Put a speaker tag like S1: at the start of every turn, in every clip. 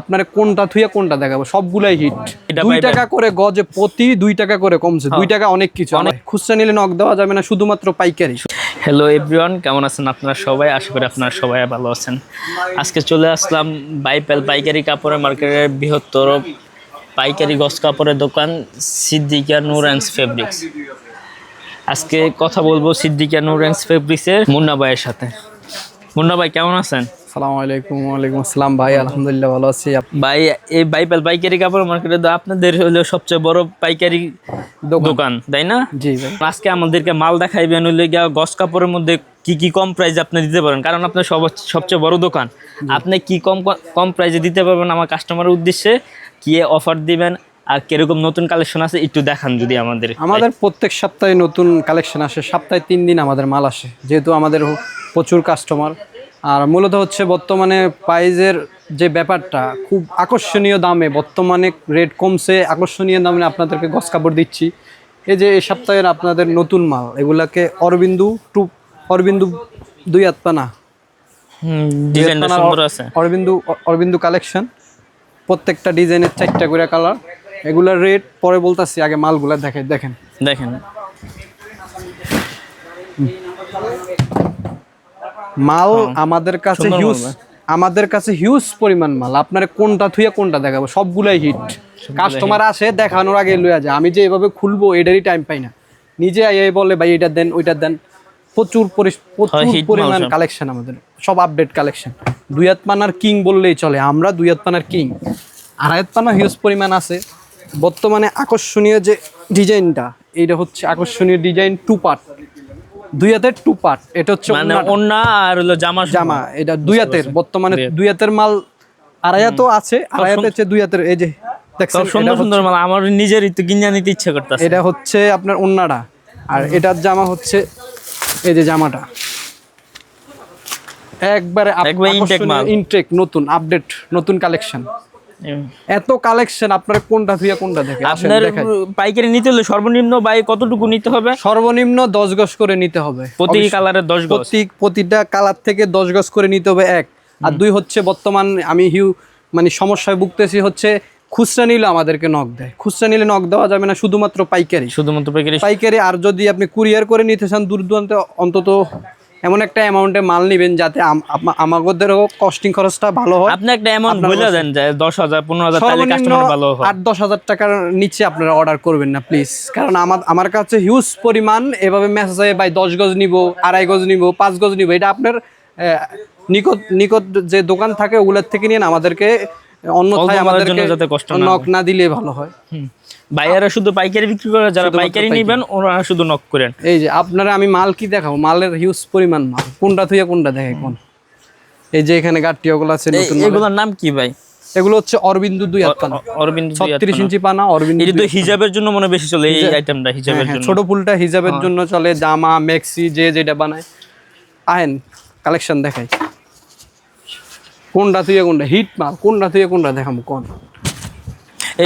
S1: আপনার কোনটা থুয়ে কোনটা দেখাবো? সবগুলাই হিট দুই টাকা করে গজে প্রতি দুই টাকা করে কমছে। দুই টাকা অনেক কিছু। অনেক খুচরা নিলে নক দেওয়া যাবে না শুধুমাত্র পাইকারি।
S2: হ্যালো এভরিওয়ান কেমন আছেন আপনারা সবাই? আশা করি আপনারা সবাই ভালো আছেন। আজকে চলে আসলাম বাইপেল পাইকারি কাপড়ের মার্কেটের বৃহত্তর পাইকারি গস কাপড়ের দোকান সিদ্দিকা নূর অ্যান্ড ফেব্রিক্স। আজকে কথা বলব সিদ্দিকা নূর অ্যান্ড ফেব্রিক্সের মুন্না ভাইয়ের সাথে। মুন্না ভাই কেমন আছেন?
S1: আলাইকুম ওয়ালাইকুম আসসালাম। ভাই আলহামদুলিল্লাহ ভালো আছি।
S2: ভাই এই বাইপেল পাইকারি কাপড় মার্কেটে তো আপনাদের হলো সবচেয়ে বড় পাইকারি
S1: দোকান।
S2: তাই না?
S1: জি ভাই।
S2: আজকে আমাদেরকে মাল দেখাইবেন হইলে গিয়া গস কাপড়ের মধ্যে কি কি কম আপনি দিতে পারেন? কারণ আপনার সব সবচেয়ে বড় দোকান। আপনি কি কম কম প্রাইসে দিতে পারবেন আমার কাস্টমারের উদ্দেশ্যে? কি অফার দিবেন? আর কীরকম নতুন কালেকশন আছে একটু দেখান যদি আমাদের।
S1: আমাদের প্রত্যেক সপ্তাহে নতুন কালেকশন আসে সপ্তাহে তিন দিন আমাদের মাল আসে। যেহেতু আমাদের প্রচুর কাস্টমার আর মূলত হচ্ছে বর্তমানে প্রাইজের যে ব্যাপারটা খুব আকর্ষণীয় দামে বর্তমানে রেট কমছে আকর্ষণীয় দামে আপনাদেরকে গস কাপড় দিচ্ছি। এই যে এই সপ্তাহের আপনাদের নতুন মাল এগুলাকে অরবিন্দু টু অরবিন্দু দুই আত্মানা অরবিন্দু অরবিন্দু কালেকশন। প্রত্যেকটা ডিজাইনের চারটা করে কালার। এগুলার রেট পরে বলতেছি আগে মালগুলা দেখে দেখেন।
S2: দেখেন।
S1: মাল আমাদের কাছে হিউজ আমাদের কাছে হিউজ পরিমাণ মাল। আপনার কোনটা থুয়ে কোনটা দেখাবো? সবগুলাই হিট কাস্টমার আসে দেখানোর আগে লইয়া যায়। আমি যে এভাবে খুলবো এটারই টাইম পাই না। নিজে এই বলে ভাই এটা দেন ওইটা দেন। প্রচুর প্রচুর পরিমাণ কালেকশন আমাদের। সব আপডেট কালেকশন দুই পানার কিং বললেই চলে। আমরা দুই পানার কিং আড়াই আত্মানা হিউজ পরিমাণ আছে। বর্তমানে আকর্ষণীয় যে ডিজাইনটা এইটা হচ্ছে আকর্ষণীয় ডিজাইন টু পার্ট দুই হাতের টু পার্ট এটা হচ্ছে
S2: মানে ওন্না আর হলো জামা
S1: জামা এটা দুই হাতের। বর্তমানে দুই হাতের। মাল আড়াই হাতও আছে আড়াই হাতের চেয়ে দুই হাতের। এই যে
S2: সুন্দর সুন্দর মাল। আমার নিজেরই তো কিনে নিতে ইচ্ছা করতেছে।
S1: এটা হচ্ছে আপনার ওন্নাটা আর এটার জামা হচ্ছে এই যে জামাটা। একবারে। ইনটেক নতুন আপডেট নতুন কালেকশন এত কালেকশন আপনার কোনটা থুয়া কোনটা দেখে
S2: আপনার। পাইকারি নিতে হলে সর্বনিম্ন বাই কতটুকু নিতে হবে?
S1: সর্বনিম্ন দশ গজ করে নিতে হবে
S2: প্রতি। কালারের দশ গজ?
S1: প্রতি প্রতিটা কালার থেকে দশ গজ করে নিতে হবে এক। আর দুই হচ্ছে বর্তমান আমি হিউ মানে সমস্যায় ভুগতেছি হচ্ছে খুচরা নিলে আমাদেরকে নক দেয়। খুচরা নিলে নক দেওয়া যাবে না শুধুমাত্র পাইকারি।
S2: শুধুমাত্র পাইকারি।
S1: পাইকারি আর যদি আপনি কুরিয়ার করে নিতে চান দূর দূরান্তে অন্তত এমন একটা অ্যামাউন্টে মাল নেবেন যাতে আম- আম- আমাদেরও কস্টিং খরচটা ভালো হয়।
S2: আপনি একটা অ্যামাউন্ট বলে দেন যে দশ হাজার পনেরো হাজার তাহলে কাস্টমার ভালো হয়।
S1: আট দশ হাজার টাকার নিচে আপনারা অর্ডার করবেন না প্লিজ কারণ আমার আমার কাছে হিউজ পরিমাণ এভাবে মেসেজ হয় ভাই দশ গজ নিব আড়াই গজ নিব পাঁচ গজ নিব। এটা আপনার নিকট নিকট যে দোকান থাকে ওগুলোর থেকে নিয়ে আমাদেরকে অন্যথায়
S2: মালের জন্য যাতে কষ্ট না
S1: নক না দিলে ভালো হয়।
S2: শুধু পাইকারি বিক্রি করে যারা পাইকারি নিবেন ওরা শুধু নক করেন।
S1: এই যে আপনারা আমি মাল কি দেখাবো? মালের হিউজ পরিমাণ মাল। কোনটা থুয়ে কোনটা দেখে কোন? এই যে এখানে গাঠটি ওগুলো আছে নতুন
S2: এগুলোর নাম কি ভাই?
S1: এগুলো হচ্ছে অরবিন্দু দুই
S2: অরবিন্দ দুই হাত
S1: ছত্রিশ ইঞ্চি পানা অরবিন্দু
S2: এটা তো হিজাবের জন্য মনে বেশি চলে এই আইটেমটা হিজাবের
S1: হ্যাঁ,
S2: জন্য।
S1: ছোট ফুলটা হিজাবের জন্য চলে জামা মেক্সি যে যেটা বানায়। আহেন কালেকশন দেখাই। কোনটা তুই কোনটা? হিট মাল কোনটা তুই কোনটা দেখাবো কোন?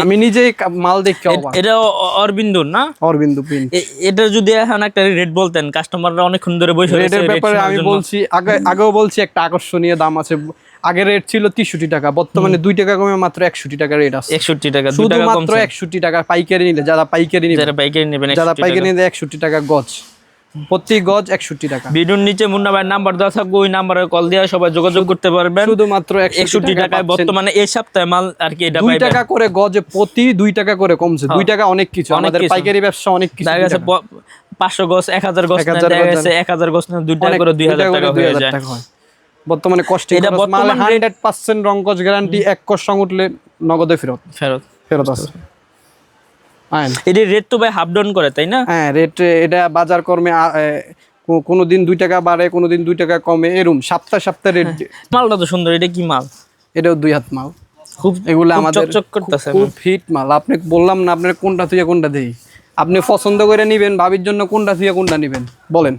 S1: আমি নিজেই কা- মাল দেখে
S2: এটা অ- না?
S1: অরবিন্দু
S2: এ- এটা যদি এখন একটা রেট বলতেন কাস্টমাররা অনেকক্ষণ ধরে বসে
S1: রেটের ব্যাপারে আমি বলছি আগে আগেও বলছি একটা আকর্ষণীয় দাম আছে। আগে রেট ছিল তেষট্টি টাকা বর্তমানে দুই টাকা কমে মাত্র একষট্টি টাকা রেট আছে।
S2: 61 টাকা
S1: শুধুমাত্র একষট্টি টাকা পাইকারি নিলে যারা পাইকারি নিবে
S2: যারা পাইকারি নেবেন
S1: যারা
S2: 61
S1: পাইকারি। নিলে একষট্টি টাকা গজ। প্রতি গজ একষট্টি টাকা।
S2: ভিডিওর নিচে মুন্না ভাইয়ের নাম্বার দেওয়া থাকবে ওই নাম্বারে কল দিয়ে সবাই যোগাযোগ করতে পারবেন।
S1: শুধুমাত্র
S2: একষট্টি টাকায় বর্তমানে এই সপ্তাহে মাল আর কি এটা
S1: দুই টাকা করে গজে প্রতি দুই টাকা করে কমছে। দুই টাকা অনেক কিছু। আমাদের পাইকারি ব্যবসা অনেক কিছু
S2: দেখা গেছে পাঁচশো গজ এক হাজার গজ দেখা গেছে এক হাজার গজ না দুই টাকা করে দুই হাজার
S1: টাকা
S2: হয়ে যায়।
S1: বর্তমানে কস্টিং
S2: এটা বর্তমান
S1: হান্ড্রেড পার্সেন্ট রং গ্যারান্টি এক সং উঠলে নগদে ফেরত।
S2: ফেরত।
S1: ফেরত আছে।
S2: এটির রেট তো ভাই হাফ ডাউন করে তাই না?
S1: হ্যাঁ রেট এটা বাজার কর্মে কোনো দিন দুই টাকা বাড়ে কোনো দিন দুই টাকা কমে এরম সপ্তাহ সপ্তাহ রেট
S2: মালটা তো সুন্দর এটা কি মাল?
S1: এটাও দুই হাত মাল।
S2: খুব
S1: এগুলো আমাদের
S2: করতেছে
S1: খুব হিট মাল। আপনি বললাম না আপনার কোনটা থুয়ে কোনটা দেই? আপনি পছন্দ করে নিবেন ভাবির জন্য কোনটা থুয়ে কোনটা নিবেন? বলেন।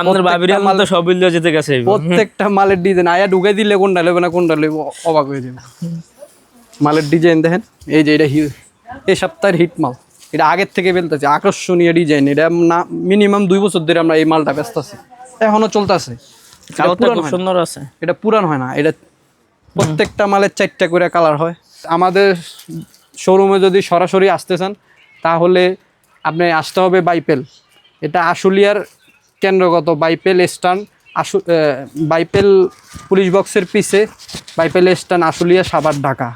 S2: আমাদের বাবির মাল তো সব বিলিয়ে যেতে গেছে।
S1: প্রত্যেকটা মালের ডিজাইন আয়া ঢুকে দিলে কোনটা নেবে না কোনটা নেবে অবাক হয়ে যাবে। মালের ডিজাইন দেখেন এই যে এটা হিউ এই সপ্তাহের হিট মাল। এটা আগের থেকে বেলতেছে আকর্ষণীয় ডিজাইন এটা না মিনিমাম দুই বছর ধরে আমরা এই মালটা ব্যস্ত আছি। এখনও চলতেছে।
S2: সুন্দর আছে।
S1: এটা পুরান হয় না। এটা প্রত্যেকটা মালের চারটা করে কালার হয়। আমাদের শোরুমে যদি সরাসরি আসতে চান তাহলে আপনি আসতে হবে বাইপেল এটা আশুলিয়ার কেন্দ্রগত বাইপেল স্টান আশু বাইপেল পুলিশ বক্সের পিছে বাইপেল স্টান আশুলিয়া সাবার ঢাকা।